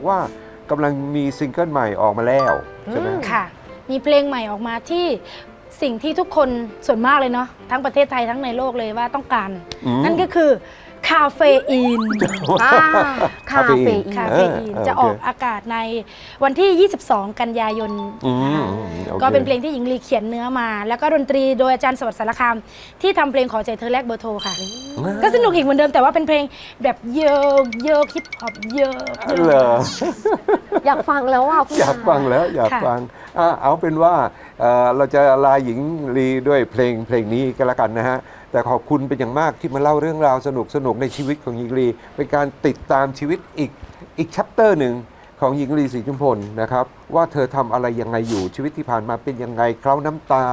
บอกว่ากำลังมีซิงเกิลใหม่ออกมาแล้วใช่ไหมอืมค่ะ มีเพลงใหม่ออกมาที่สิ่งที่ทุกคนส่วนมากเลยเนาะทั้งประเทศไทยทั้งในโลกเลยว่าต้องการ อืมนั่นก็คือ คาเฟอีนอ่าคาเฟอีน คาเอเฟออีนเออจะโออเคอกอากาศในวันที่ 22 กันยายนอืมนะคะโอคก็เป็นเพลงที่หญิงลีเขียนเนื้อมา แล้วก็ดนตรีโดยอาจารย์สวัสดิ์สารคาม ที่ทำเพลงขอใจเธอแลกเบอร์โทรค่ะ ก็สนุกอีกเหมือนเดิมแต่ว่าเป็นเพลงแบบเยอะเยอะฮิปฮอปเยอะเยเหรออะ อยากฟังแล้วอะคุณอยากฟังแล้วอยากค่ะฟัง อะเอาเป็นว่าเอ่อเราจะลาหญิงลีด้วยเพลงเพลงนี้ก็แล้วกันนะฮะ แต่ขอบคุณเป็นอย่างมากที่มาเล่าเรื่องราวสนุกสนุกในชีวิตของหญิงลี เป็นการติดตามชีวิตอีกอีกชัปเตอร์หนึ่งของหญิงลีศรีจุมพลนะครับ ว่าเธอทำอะไรยังไงอยู่ชีวิตที่ผ่านมาเป็นยังไงเคล้าน้ำตา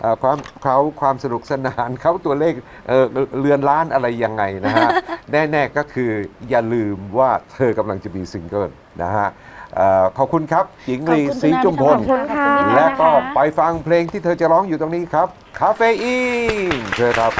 เอ่อความเคล้าความสนุกสนานเขาตัวเลขเอ่อเรือนล้านอะไรยังไงนะฮะ แน่ ๆ ก็คืออย่าลืมว่าเธอกำลังจะมีซิงเกิลนะฮะ เอ่อขอบคุณครับหญิงลีขอบคุณศรีจุมพล ขอบคุณค่ะ และก็ขอบคุณนะคะไปฟังเพลงที่เธอจะร้องอยู่ตรงนี้ครับ คาเฟอีนเชิญครับ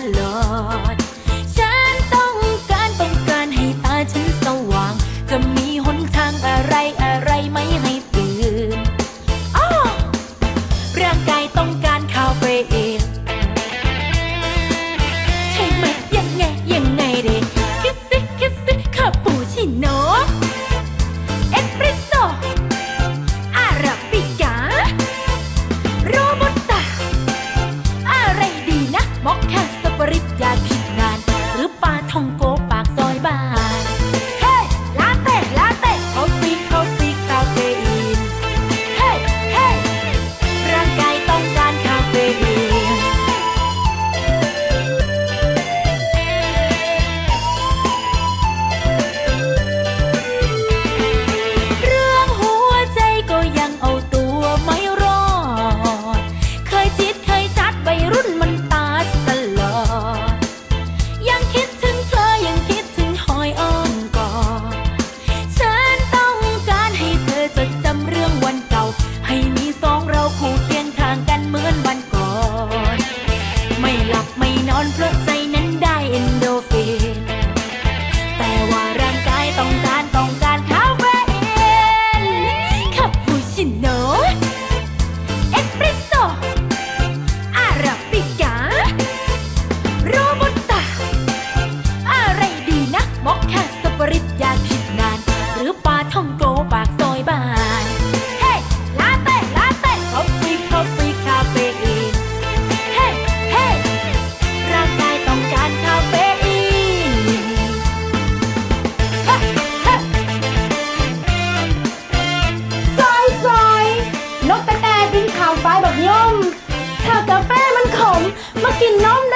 อ fucking numb